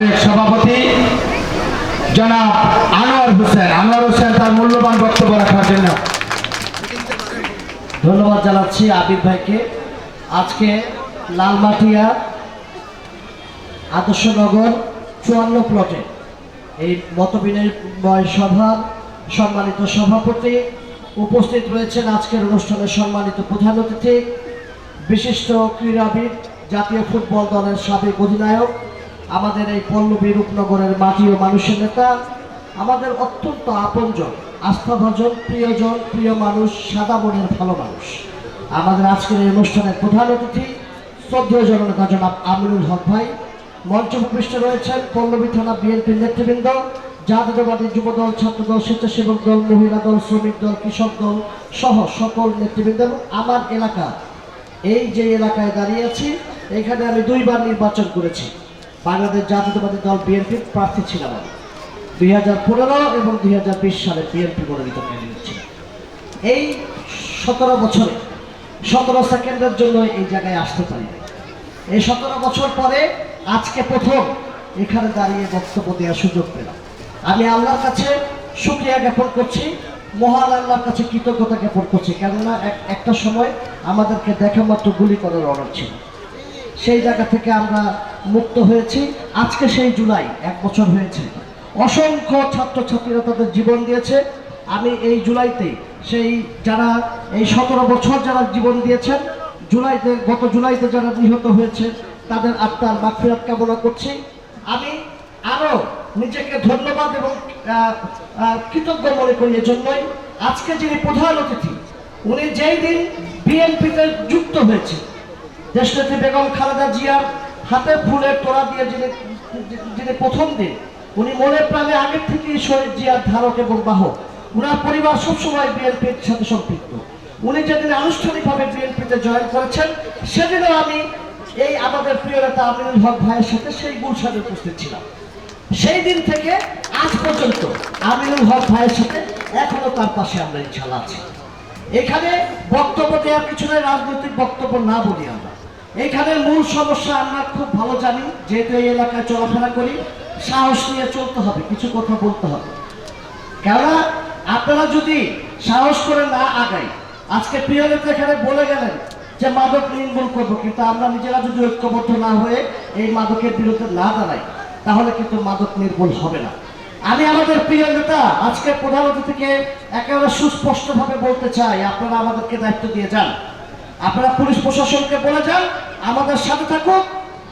সভাপতি জনাব আনোয়ার হোসেন। আনোয়ার হোসেন তার মূল্যবান বক্তব্য রাখার জন্য। ধন্যবাদ জানাচ্ছি আবির ভাইকে। আজকে লালমাটিয়া আদর্শনগর চুয়ান্ন প্লটে এই মতবিনিময় সভার সম্মানিত সভাপতি উপস্থিত রয়েছেন আজকের অনুষ্ঠানে সম্মানিত প্রধান অতিথি, বিশিষ্ট ক্রীড়াবিদ, জাতীয় ফুটবল দলের সাবেক অধিনায়ক আমাদের এই পল্লবী রূপনগরের মাটি ও মানুষের নেতা, আমাদের অত্যন্ত আপনজন, আস্থাভাজন, প্রিয়জন, প্রিয় মানুষ, সাদা মনের ভালো মানুষ। আমাদের আজকের এই অনুষ্ঠানের প্রধান অতিথি, শ্রদ্ধেয় জননেতা জনাব আমিনুল হক ভাই। মঞ্চ পৃষ্ঠে রয়েছেন পল্লবী থানা বিএনপির নেতৃবৃন্দ, জাতীয়তাবাদী যুবদল, ছাত্রদল, স্বেচ্ছাসেবক দল, মহিলা দল, শ্রমিক দল, কৃষক দল সহ সকল নেতৃবৃন্দ এবং আমার এলাকা। এই যে এলাকায় দাঁড়িয়ে আছি, এখানে আমি দুইবার নির্বাচন করেছি। বাংলাদেশ জাতীয়তাবাদী দল বিএনপির প্রার্থী ছিলাম আমি। দুই হাজার পনেরো এবং দুই হাজার বিশ সালে বিএনপি মনোনীত ক্যান্ডিডেট ছিল এই সতেরো বছরে, সতেরো সেকেন্ডের জন্য এই জায়গায় আসতে পারি এই সতেরো বছর পরে আজকে প্রথম এখানে দাঁড়িয়ে বক্তব্য দেওয়ার সুযোগ পেলাম। আমি আল্লাহর কাছে শুক্রিয়া জ্ঞাপন করছি, মহান আল্লাহর কাছে কৃতজ্ঞতা জ্ঞাপন করছি। কেননা এক- একটা সময় আমাদেরকে দেখা মাত্র গুলি করার অর্ডার ছিল। সেই জায়গা থেকে আমরা মুক্ত হয়েছি। আজকে সেই জুলাই, এক বছর হয়েছে। অসংখ্য ছাত্রছাত্রীরা তাদের জীবন দিয়েছে। আমি এই জুলাইতে সেই যারা, এই সতেরো বছর যারা জীবন দিয়েছেন, জুলাইতে, গত জুলাইতে যারা নিহত হয়েছে, তাদের আত্মার মাগফিরাত কামনা করছি। আমি আরও নিজেকে ধন্যবাদ এবং কৃতজ্ঞ মনে করি এজন্যই। আজকে যিনি প্রধান অতিথি, উনি যেই দিন বিএনপিতে যুক্ত হয়েছে দেশনেত্রী বেগম খালেদা জিয়ার হাতে ফুলের তোড়া দিয়ে যিনি যিনি প্রথম দিন, উনি মনে প্রাণে আগের থেকেই শহীদ জিয়ার ধারক এবং বাহক। উনার পরিবার সবসময় বিএনপির সাথে সম্পৃক্ত। উনি যেদিন আনুষ্ঠানিকভাবে বিএনপিতে জয়েন করেছেন, সেদিনও আমি এই আমাদের প্রিয় নেতা আমিনুল হক ভাইয়ের সাথে সেই গুলশানে উপস্থিত ছিলাম। সেই দিন থেকে আজ পর্যন্ত আমিনুল হক ভাইয়ের সাথে এখনও তার পাশে আমরা ইনশাল্লাহ আছি। এখানে বক্তব্য দেওয়ার পিছনে রাজনৈতিক বক্তব্য না বলি এখানে মূল সমস্যা আমরা খুব ভালো জানি, যেহেতু এই এলাকায় চলাফেরা করি, সাহস নিয়ে চলতে হবে, কিছু কথা বলতে হবে। কেননা আপনারা যদি সাহস করে না আগাই আজকে প্রিয় নেতা এখানে বলে গেলেন যে মাদক নির্মূল করব, কিন্তু আমরা নিজেরা যদি ঐক্যবদ্ধ না হয়ে এই মাদকের বিরুদ্ধে না দাঁড়াই, তাহলে কিন্তু মাদক নির্মূল হবে না। আমি আমাদের প্রিয় নেতা, আজকে প্রধান অতিথিকে একেবারে সুস্পষ্টভাবে বলতে চাই, আপনারা আমাদেরকে দায়িত্ব দিয়ে যান। আপনারা পুলিশ প্রশাসনকে বলে যান, আমাদের সাথে থাকুক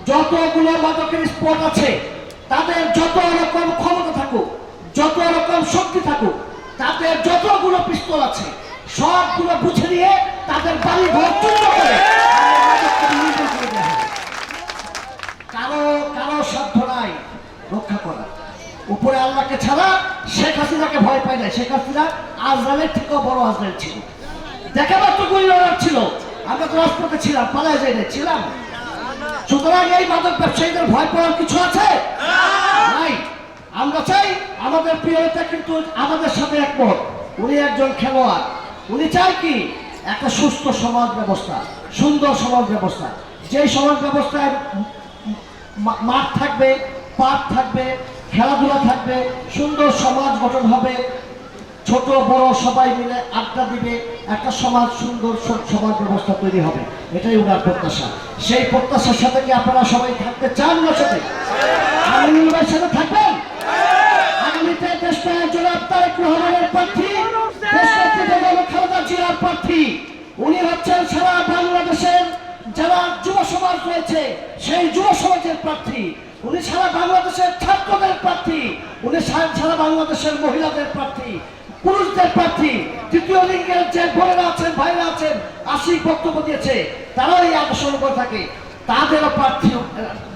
যতগুলো মাদকের স্পট আছে, তাদের যত রকম ক্ষমতা থাকুক, যত রকম শক্তি থাকুক, তাদের যতগুলো পিস্তল আছে, সবগুলো বুঝে নিয়ে তাদের বাড়ি ঘর করে করে সাধ্য নাই রক্ষা করা। উপরে আল্লাহকে ছাড়া শেখ হাসিনাকে ভয় পায় না শেখ হাসিনা আজরালের থেকেও বড় আজরাল ছিল। দেখা মাত্র গুলি ছিল। আমরা তো রাজপথে ছিলাম পালায় যাই না, ছিলাম। সুতরাং এই মাদক ব্যবসায়ীদের ভয় পাওয়ার কিছু আছে? আমরা চাই আমাদের প্রিয় নেতা কিন্তু আমাদের সাথে একমত। উনি একজন খেলোয়াড়। উনি চাই কি? একটা সুস্থ সমাজ ব্যবস্থা সুন্দর সমাজ ব্যবস্থা। যেই সমাজ ব্যবস্থায় মাঠ থাকবে পার্ক থাকবে খেলাধুলা থাকবে সুন্দর সমাজ গঠন হবে ছোট বড় সবাই মিলে আড্ডা দিবে, একটা সমাজ সুন্দর সমাজ ব্যবস্থা তৈরি হবে। এটাই ওনার প্রত্যাশা। সেই প্রত্যাশার সাথে কি আপনারা সবাই থাকতে চান না সাথে? আমিনুল সাথে থাকবেন? প্রার্থী উনি হচ্ছেন বাংলাদেশের যারা যুব সমাজ রয়েছে, সেই যুব সমাজের প্রার্থী। উনি বাংলাদেশের ছাত্রদের প্রার্থী। উনি সারা বাংলাদেশের মহিলাদের প্রার্থী। পুরুষদের প্রার্থী তৃতীয় লিঙ্গের যে বোনেরা আছেন ভাইরা আছেন, আশিক বক্তব্য দিয়েছে, তারাও এই আকর্ষণ করে থাকে। তাদেরও প্রার্থী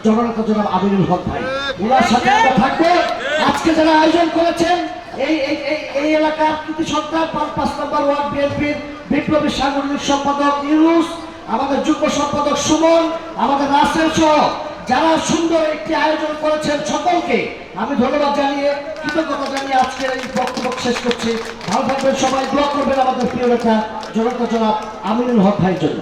জননেতা জনাব আমিনুল হক ভাই। ওনার সাথে আমরা থাকব। আজকে যারা আয়োজন করেছেন, এই এই এলাকার কৃতি সন্তান পাঁচ নম্বর ওয়ার্ড বিএনপির বিপ্লবী সাংগঠনিক সম্পাদক ইউনুস, আমাদের যুগ্ম সম্পাদক সুমন, আমাদের রাসেল সহ যারা সুন্দর একটি আয়োজন করেছেন সকলকে আমি ধন্যবাদ জানিয়ে, কৃতজ্ঞতা জানিয়ে আজকে এই বক্তব্য শেষ করছি। ভালো থাকবেন সবাই, দোয়া করবেন আমাদের প্রিয় নেতা, জনতা জনাব আমিনুল হক ভাইয়ের জন্য।